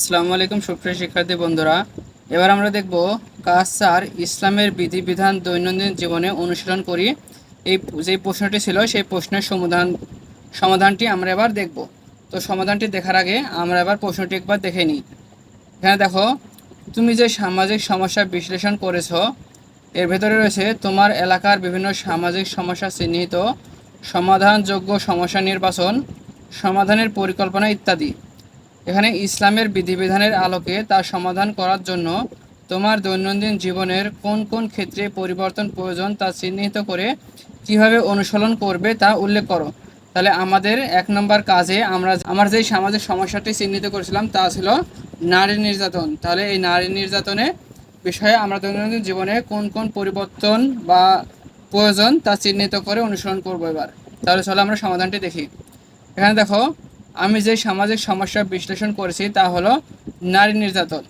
আসসালামু আলাইকুম সুপ্রিয় শিক্ষার্থী বন্ধুরা। এবার আমরা দেখব কাজ চার ইসলামের বিধিবিধান দৈনন্দিন জীবনে অনুশীলন করি। এই যে প্রশ্নটি ছিল, সেই প্রশ্নের সমাধান, সমাধানটি আমরা এবার দেখব। তো সমাধানটি দেখার আগে আমরা এবার প্রশ্নটি একবার দেখে নিই। এখানে দেখো, তুমি যে সামাজিক সমস্যা বিশ্লেষণ করেছ, এর ভেতরে রয়েছে তোমার এলাকার বিভিন্ন সামাজিক সমস্যা চিহ্নিত, সমাধানযোগ্য সমস্যা নির্বাচন, সমাধানের পরিকল্পনা ইত্যাদি। এখানে ইসলামের বিধিবিধানের আলোকে তা সমাধান করার জন্য তোমার দৈনন্দিন জীবনের কোন কোন ক্ষেত্রে পরিবর্তন প্রয়োজন তা চিহ্নিত করে কীভাবে অনুসরণ করবে তা উল্লেখ করো। তাহলে আমাদের এক নম্বর কাজে আমরা আমার যেই সামাজিক সমস্যাটি চিহ্নিত করেছিলাম তা ছিল নারী নির্যাতন। তাহলে এই নারী নির্যাতনে বিষয়ে আমরা দৈনন্দিন জীবনে কোন কোন পরিবর্তন বা প্রয়োজন তা চিহ্নিত করে অনুসরণ করব এবার। তাহলে চলো আমরা সমাধানটি দেখি। এখানে দেখো আমি যে সামাজিক সমস্যা বিশ্লেষণ করেছি তা হলো নারী নির্যাতন।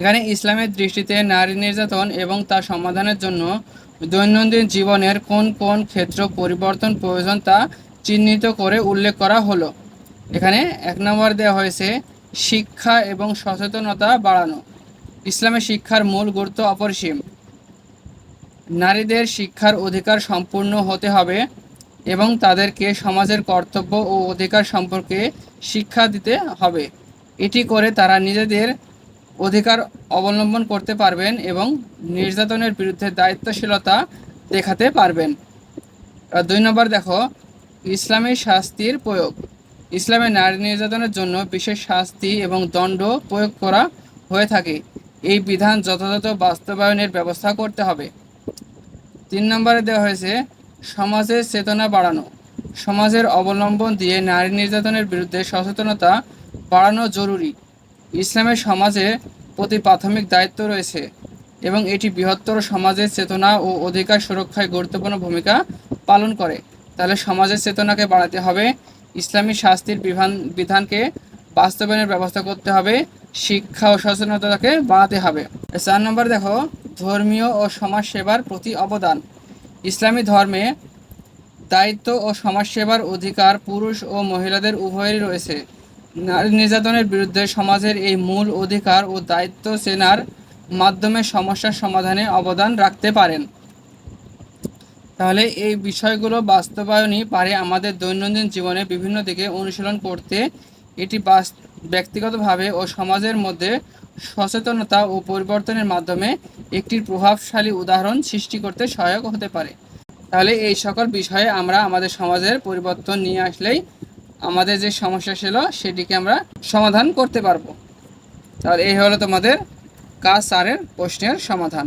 এখানে ইসলামের দৃষ্টিতে নারী নির্যাতন এবং তা সমাধানের জন্য দৈনন্দিন জীবনের কোন কোন ক্ষেত্র পরিবর্তন প্রয়োজন তা চিহ্নিত করে উল্লেখ করা হলো। এখানে এক নম্বর দেওয়া হয়েছে, শিক্ষা এবং সচেতনতা বাড়ানো। ইসলামের শিক্ষার মূল গুরুত্ব অপরিসীম। নারীদের শিক্ষার অধিকার সম্পূর্ণ হতে হবে এবং তাদেরকে সমাজের কর্তব্য ও অধিকার সম্পর্কে শিক্ষা দিতে হবে। এটি করে তারা নিজেদের অধিকার অবলম্বন করতে পারবেন এবং নির্যাতনের বিরুদ্ধে দায়িত্বশীলতা দেখাতে পারবেন। দুই নম্বর দেখো, ইসলামী শাস্তির প্রয়োগ। ইসলামে নারী নির্যাতনের জন্য বিশেষ শাস্তি এবং দণ্ড প্রয়োগ করা হয়ে থাকে। এই বিধান যথাযথ বাস্তবায়নের ব্যবস্থা করতে হবে। তিন নম্বরে দেওয়া হয়েছে সমাজের চেতনা বাড়ানো, সমাজের অবলম্বন দিয়ে নারী নির্যাতনের বিরুদ্ধে সচেতনতা বাড়ানো জরুরি। ইসলামের সমাজে প্রতি প্রাথমিক দায়িত্ব রয়েছে এবং এটি বৃহত্তর সমাজের চেতনা ও অধিকার সুরক্ষায় গুরুত্বপূর্ণ ভূমিকা পালন করে। তাহলে সমাজের চেতনাকে বাড়াতে হবে, ইসলামী শাস্তির বিধান, বিধানকে বাস্তবায়নের ব্যবস্থা করতে হবে, শিক্ষা ও সচেতনতাকে বাড়াতে হবে। চার নম্বর দেখো, ধর্মীয় ও সমাজ সেবার প্রতি অবদান। ইসলামী ধর্মে দায়িত্ব ও সমাজসেবার অধিকার পুরুষ ও মহিলাদের উভয়েরই রয়েছে। নারী নির্যাতনের বিরুদ্ধে সমাজের এই মূল অধিকার ও দায়িত্ব চেনার মাধ্যমে সমস্যার সমাধানে অবদান রাখতে পারেন। তাহলে এই বিষয়গুলো বাস্তবায়নই পারে আমাদের দৈনন্দিন জীবনে বিভিন্ন দিকে অনুশীলন করতে এটি ব্যক্তিগতভাবে ও সমাজের মধ্যে সচেতনতা ও পরিবর্তনের মাধ্যমে একটি প্রভাবশালী উদাহরণ সৃষ্টি করতে সহায়ক হতে পারে। তাহলে এই সকল বিষয়ে আমরা আমাদের সমাজের পরিবর্তন নিয়ে আসলেই আমাদের যে সমস্যা ছিল সেটিকে আমরা সমাধান করতে পারব। তাহলে এই হলো তোমাদের কাজ চারের প্রশ্নের সমাধান।